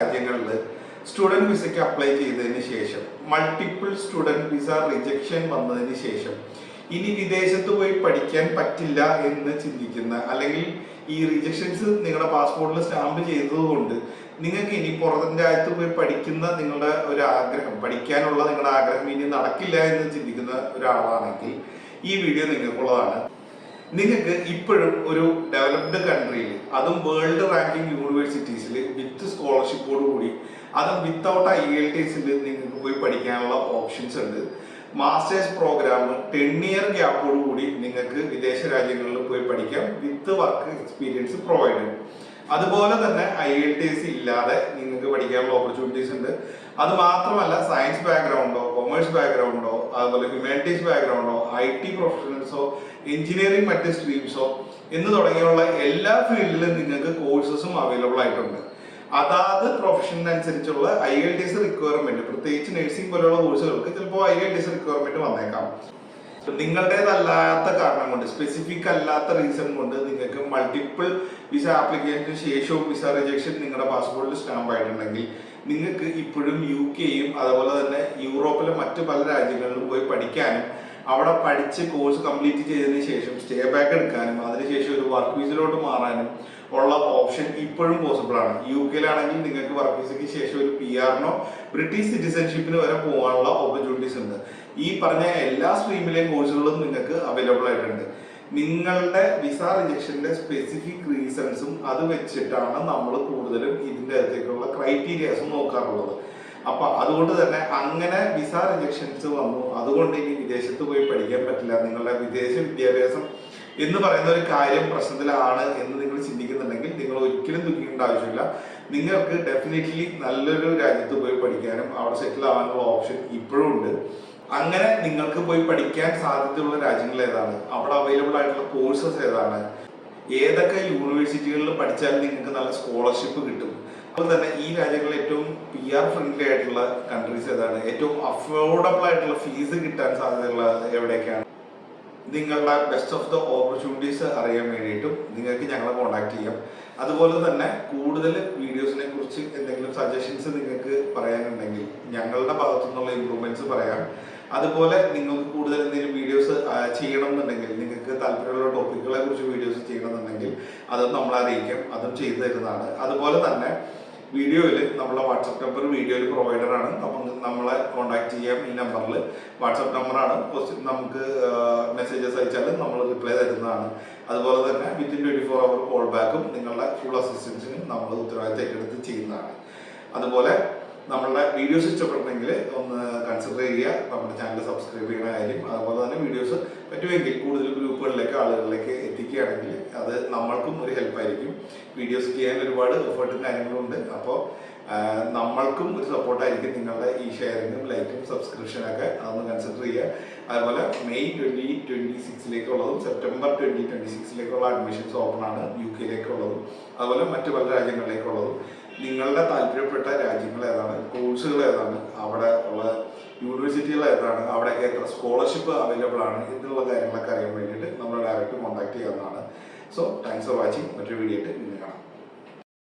രാജ്യങ്ങളിൽ സ്റ്റുഡന്റ് വിസയ്ക്ക് അപ്ലൈ ചെയ്തതിന് ശേഷം മൾട്ടിപ്പിൾ സ്റ്റുഡന്റ് വിസ റിജക്ഷൻ വന്നതിന് ശേഷം ഇനി വിദേശത്ത് പോയി പഠിക്കാൻ പറ്റില്ല എന്ന് ചിന്തിക്കുന്ന അല്ലെങ്കിൽ ഈ റിജക്ഷൻസ് നിങ്ങളുടെ പാസ്പോർട്ടിൽ സ്റ്റാമ്പ് ചെയ്തതുകൊണ്ട് നിങ്ങൾക്ക് ഇനി പുറത്തെ രാജ്യത്ത് പോയി പഠിക്കുന്ന നിങ്ങളുടെ ഒരു ആഗ്രഹം പഠിക്കാനുള്ള നിങ്ങളുടെ ആഗ്രഹം ഇനി നടക്കില്ല എന്ന് ചിന്തിക്കുന്ന ഒരാളാണെങ്കിൽ ഈ വീഡിയോ നിങ്ങൾക്കുള്ളതാണ്. നിങ്ങൾക്ക് ഇപ്പോഴും ഒരു ഡെവലപ്ഡ് കൺട്രിയിൽ അതും വേൾഡ് റാങ്കിങ് യൂണിവേഴ്സിറ്റീസിൽ വിത്ത് സ്കോളർഷിപ്പോട് കൂടി അതും വിത്തൗട്ട് ഐ എൽ ടി നിങ്ങൾക്ക് പോയി പഠിക്കാനുള്ള ഓപ്ഷൻസ് ഉണ്ട്. മാസ്റ്റേഴ്സ് പ്രോഗ്രാം ടെൻ ഇയർ ഗ്യാപ്പോട് കൂടി നിങ്ങൾക്ക് വിദേശ രാജ്യങ്ങളിൽ പോയി പഠിക്കാം വിത്ത് വർക്ക് എക്സ്പീരിയൻസ് പ്രൊവൈഡ് ചെയ്യും അതുപോലെ തന്നെ ഐ എൽ ടി എസ് ഇല്ലാതെ നിങ്ങൾക്ക് പഠിക്കാനുള്ള ഓപ്പർച്യൂണിറ്റീസ് ഉണ്ട്. അത് മാത്രമല്ല സയൻസ് ബാക്ക്ഗ്രൗണ്ടോ കൊമേഴ്സ് ബാക്ക്ഗ്രൗണ്ടോ അതുപോലെ ഹ്യൂമാനിറ്റീസ് ബാക്ക്ഗ്രൗണ്ടോ ഐ ടി പ്രൊഫഷണൽസോ എഞ്ചിനീയറിംഗ് മറ്റ് സ്ട്രീംസോ എന്ന് തുടങ്ങിയുള്ള എല്ലാ ഫീൽഡിലും നിങ്ങൾക്ക് കോഴ്സസും അവൈലബിൾ ആയിട്ടുണ്ട്. അതാത് പ്രൊഫഷനനുസരിച്ചുള്ള I L T S requirement പ്രത്യേകിച്ച് നഴ്സിംഗ് പോലെയുള്ള കോഴ്സുകൾക്ക് ചിലപ്പോൾ I L T S requirement വന്നേക്കാം. നിങ്ങളുടേതല്ലാത്ത കാരണം കൊണ്ട് സ്പെസിഫിക് അല്ലാത്ത റീസൺ കൊണ്ട് നിങ്ങൾക്ക് മൾട്ടിപ്പിൾ വിസ ആപ്ലിക്കേഷന് ശേഷവും വിസ റിജക്ഷൻ നിങ്ങളുടെ പാസ്പോർട്ടിൽ സ്റ്റാമ്പ് ആയിട്ടുണ്ടെങ്കിൽ നിങ്ങൾക്ക് ഇപ്പോഴും യു കെയും അതുപോലെ തന്നെ യൂറോപ്പിലെ മറ്റ് പല രാജ്യങ്ങളിലും പോയി പഠിക്കാനും അവിടെ പഠിച്ച് കോഴ്സ് കംപ്ലീറ്റ് ചെയ്തതിന് ശേഷം സ്റ്റേ ബാക്ക് എടുക്കാനും അതിനുശേഷം ഒരു വർക്ക് വിസയിലോട്ട് മാറാനും ഉള്ള ഓപ്ഷൻ ഇപ്പോഴും പോസിബിൾ ആണ്. യു കെയിലാണെങ്കിൽ നിങ്ങൾക്ക് വർക്ക് വിസയ്ക്ക് ശേഷം ഒരു പി ആറിനോ ബ്രിട്ടീഷ് സിറ്റിസൺഷിപ്പിന് വരെ പോകാനുള്ള ഓപ്പർച്യൂണിറ്റീസ് ഉണ്ട്. ഈ പറഞ്ഞ എല്ലാ സ്ട്രീമിലെയും കോഴ്സുകളും നിങ്ങൾക്ക് അവൈലബിൾ ആയിട്ടുണ്ട്. നിങ്ങളുടെ വിസ റിജക്ഷന്റെ സ്പെസിഫിക് റീസൺസും അത് വെച്ചിട്ടാണ് നമ്മൾ കൂടുതലും ഇതിന്റെ അകത്തേക്കുള്ള ക്രൈറ്റീരിയാസും നോക്കാറുള്ളത്. അപ്പൊ അതുകൊണ്ട് തന്നെ അങ്ങനെ വിസ റിജക്ഷൻസ് വന്നു. അതുകൊണ്ട് ഇനി വിദേശത്ത് പോയി പഠിക്കാൻ പറ്റില്ല. നിങ്ങളുടെ വിദേശ വിദ്യാഭ്യാസം എന്ന് പറയുന്ന ഒരു കാര്യം പ്രശ്നത്തിലാണ് എന്ന് നിങ്ങൾ ചിന്തിക്കുന്നുണ്ടെങ്കിൽ നിങ്ങൾ ഒരിക്കലും ദുഃഖിക്കേണ്ട ആവശ്യമില്ല. നിങ്ങൾക്ക് ഡെഫിനറ്റ്ലി നല്ലൊരു രാജ്യത്ത് പോയി പഠിക്കാനും അവിടെ സെറ്റിൽ ആവാനുള്ള ഓപ്ഷൻ ഇപ്പോഴും ഉണ്ട്. അങ്ങനെ നിങ്ങൾക്ക് പോയി പഠിക്കാൻ സാധ്യതയുള്ള രാജ്യങ്ങൾ ഏതാണ്? അവിടെ അവൈലബിൾ ആയിട്ടുള്ള കോഴ്സസ് ഏതാണ്? ഏതൊക്കെ യൂണിവേഴ്സിറ്റികളിൽ പഠിച്ചാൽ നിങ്ങൾക്ക് നല്ല സ്കോളർഷിപ്പ് കിട്ടും. അതുപോലെ തന്നെ ഈ രാജ്യങ്ങളിൽ ഏറ്റവും പി ആർ ഫ്രണ്ട്ലി ആയിട്ടുള്ള കൺട്രീസ് ഏതാണ്? ഏറ്റവും അഫോർഡബിൾ ആയിട്ടുള്ള ഫീസ് കിട്ടാൻ സാധ്യതയുള്ള എവിടെയൊക്കെയാണ്? നിങ്ങളുടെ ബെസ്റ്റ് ഓഫ് ദ ഓപ്പർച്യൂണിറ്റീസ് അറിയാൻ വേണ്ടിയിട്ടും നിങ്ങൾക്ക് ഞങ്ങളെ കോൺടാക്ട് ചെയ്യാം. അതുപോലെ തന്നെ കൂടുതൽ വീഡിയോസിനെ കുറിച്ച് എന്തെങ്കിലും സജഷൻസ് നിങ്ങൾക്ക് പറയാനുണ്ടെങ്കിൽ ഞങ്ങളുടെ ഭാഗത്തു നിന്നുള്ള ഇമ്പ്രൂവ്മെന്റ്സ് പറയാം. അതുപോലെ നിങ്ങൾക്ക് കൂടുതൽ എന്തെങ്കിലും വീഡിയോസ് ചെയ്യണം എന്നുണ്ടെങ്കിൽ നിങ്ങൾക്ക് താല്പര്യമുള്ള ടോപ്പിക്കുകളെ കുറിച്ച് വീഡിയോസ് ചെയ്യണമെന്നുണ്ടെങ്കിൽ അതും നമ്മൾ അറിയിക്കാം അതും ചെയ്തു തരുന്നതാണ്. അതുപോലെ തന്നെ വീഡിയോയിൽ നമ്മളെ വാട്സപ്പ് നമ്പർ വീഡിയോയിൽ പ്രൊവൈഡർ ആണ്. അപ്പം നമ്മളെ കോൺടാക്ട് ചെയ്യാം ഈ നമ്പറിൽ വാട്സപ്പ് നമ്പറാണ് നമുക്ക് മെസ്സേജസ് അയച്ചാൽ നമ്മൾ റിപ്ലൈ തരുന്നതാണ്. അതുപോലെ തന്നെ within twenty four hour call ബാക്കും നിങ്ങളുടെ ഫുൾ അസിസ്റ്റൻസിനും നമ്മൾ ഉത്തരവാദിത്തം ഏറ്റെടുത്ത് ചെയ്യുന്നതാണ്. അതുപോലെ നമ്മളുടെ വീഡിയോസ് ഇഷ്ടപ്പെട്ടെങ്കിൽ ഒന്ന് കൺസിഡർ ചെയ്യുക. നമ്മുടെ ചാനൽ സബ്സ്ക്രൈബ് ചെയ്യണ കാര്യം. അതുപോലെ തന്നെ വീഡിയോസ് പറ്റുമെങ്കിൽ കൂടുതൽ ഗ്രൂപ്പുകളിലേക്ക് ആളുകളിലേക്ക് എത്തിക്കുകയാണെങ്കിൽ അത് നമ്മൾക്കും ഒരു ഹെൽപ്പായിരിക്കും വീഡിയോസ് ചെയ്യാൻ ഒരുപാട് എഫേർട്ടും കാര്യങ്ങളുണ്ട് അപ്പോൾ നമ്മൾക്കും ഒരു സപ്പോർട്ടായിരിക്കും നിങ്ങളുടെ ഈ ഷെയറിങ്ങും ലൈക്കും സബ്സ്ക്രിപ്ഷനൊക്കെ അതൊന്ന് കൺസിഡർ ചെയ്യുക. അതുപോലെ മെയ് ട്വന്റി ട്വന്റി സിക്സിലേക്കുള്ളതും സെപ്റ്റംബർ ട്വന്റി ട്വന്റി സിക്സിലേക്കുള്ള അഡ്മിഷൻസ് ഓപ്പൺ ആണ് യു കെയിലേക്കുള്ളതും അതുപോലെ മറ്റു പല രാജ്യങ്ങളിലേക്കുള്ളതും. നിങ്ങളുടെ താല്പര്യപ്പെട്ട രാജ്യങ്ങൾ ഏതാണ്? കോഴ്സുകൾ ഏതാണ്? അവിടെ ഉള്ള യൂണിവേഴ്സിറ്റികൾ ഏതാണ്? അവിടെ എത്ര സ്കോളർഷിപ്പ് അവൈലബിൾ ആണ്? എന്നുള്ള കാര്യങ്ങളൊക്കെ അറിയാൻ വേണ്ടിയിട്ട് നമ്മൾ ഡയറക്റ്റ് കോൺടാക്ട് ചെയ്യാവുന്നതാണ്. സോ താങ്ക്സ് ഫോർ വാച്ചിങ് മറ്റൊരു വീഡിയോ ആയിട്ട് ഇന്ന് കാണാം.